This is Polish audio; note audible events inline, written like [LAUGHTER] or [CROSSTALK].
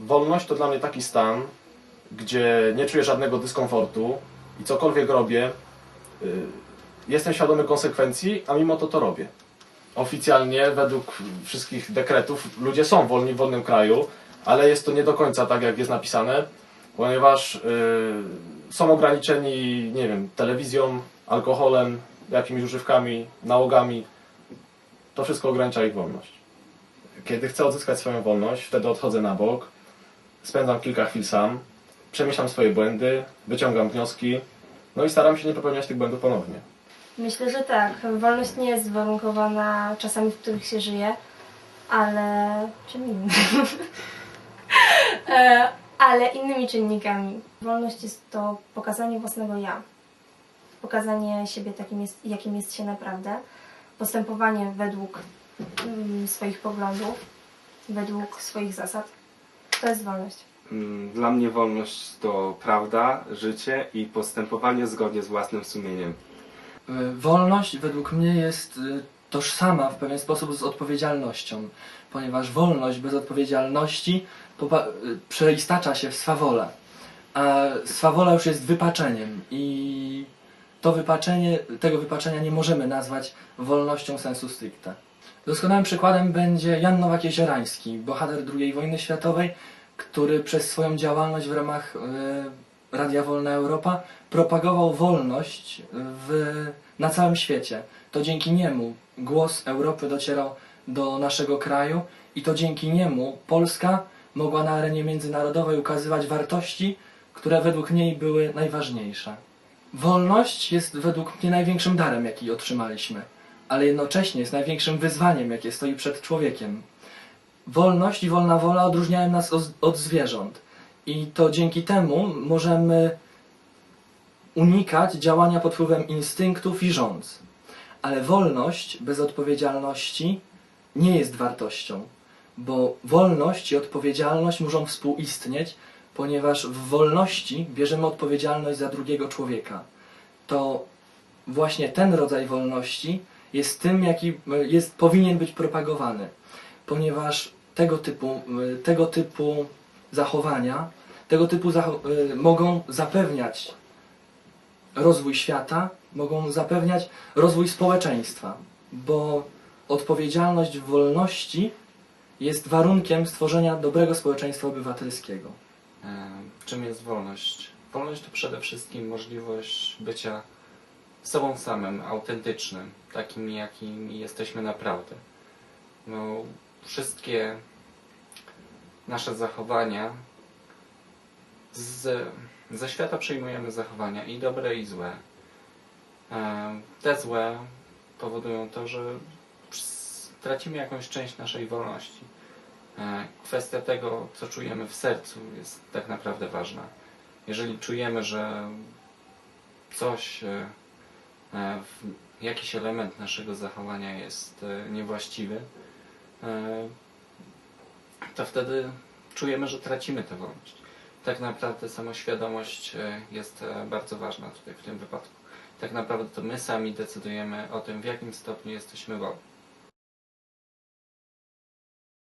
Wolność to dla mnie taki stan, gdzie nie czuję żadnego dyskomfortu i cokolwiek robię, y, jestem świadomy konsekwencji, a mimo to to robię. Oficjalnie, według wszystkich dekretów, ludzie są wolni w wolnym kraju, ale jest to nie do końca tak, jak jest napisane, ponieważ y, są ograniczeni, nie wiem, telewizją, alkoholem, jakimiś używkami, nałogami. To wszystko ogranicza ich wolność. Kiedy chcę odzyskać swoją wolność, wtedy odchodzę na bok, spędzam kilka chwil sam, przemyślam swoje błędy, wyciągam wnioski, no i staram się nie popełniać tych błędów ponownie. Myślę, że tak. Wolność nie jest warunkowana czasami, w których się żyje, ale czym innym. [LAUGHS] E, ale innymi czynnikami. Wolność jest to pokazanie własnego ja. Pokazanie siebie takim, jest, jakim jest się naprawdę. Postępowanie według mm, swoich poglądów, według swoich zasad. To jest wolność. Mm, Dla mnie wolność to prawda, życie i postępowanie zgodnie z własnym sumieniem. Y, Wolność według mnie jest y, tożsama w pewien sposób z odpowiedzialnością, ponieważ wolność bez odpowiedzialności y, przeistacza się w swawolę, a swawola już jest wypaczeniem i to wypaczenie, tego wypaczenia nie możemy nazwać wolnością sensu stricte. Doskonałym przykładem będzie Jan Nowak-Jeziorański, bohater II wojny światowej, który przez swoją działalność w ramach y, Radia Wolna Europa propagował wolność w, na całym świecie. To dzięki niemu głos Europy docierał do naszego kraju i to dzięki niemu Polska mogła na arenie międzynarodowej ukazywać wartości, które według niej były najważniejsze. Wolność jest według mnie największym darem, jaki otrzymaliśmy, ale jednocześnie jest największym wyzwaniem, jakie stoi przed człowiekiem. Wolność i wolna wola odróżniają nas od, zwierząt i to dzięki temu możemy unikać działania pod wpływem instynktów i rządz. Ale wolność bez odpowiedzialności nie jest wartością, bo wolność i odpowiedzialność muszą współistnieć, ponieważ w wolności bierzemy odpowiedzialność za drugiego człowieka. To właśnie ten rodzaj wolności jest tym, jaki jest, powinien być propagowany, ponieważ tego typu, y, tego typu zachowania, tego typu y, mogą zapewniać rozwój świata, mogą zapewniać rozwój społeczeństwa, bo odpowiedzialność w wolności jest warunkiem stworzenia dobrego społeczeństwa obywatelskiego. E, Czym jest wolność? Wolność to przede wszystkim możliwość bycia sobą samym, autentycznym, takim jakim jesteśmy naprawdę. No, wszystkie nasze zachowania z, ze świata przyjmujemy zachowania i dobre i złe. E, Te złe powodują to, że tracimy jakąś część naszej wolności. E, Kwestia tego, co czujemy w sercu, jest tak naprawdę ważna. Jeżeli czujemy, że coś, e, jakiś element naszego zachowania jest e, niewłaściwy, e, to wtedy czujemy, że tracimy tę wolność. Tak naprawdę samoświadomość e, jest e, bardzo ważna tutaj w tym wypadku. Tak naprawdę to my sami decydujemy o tym, w jakim stopniu jesteśmy wolni.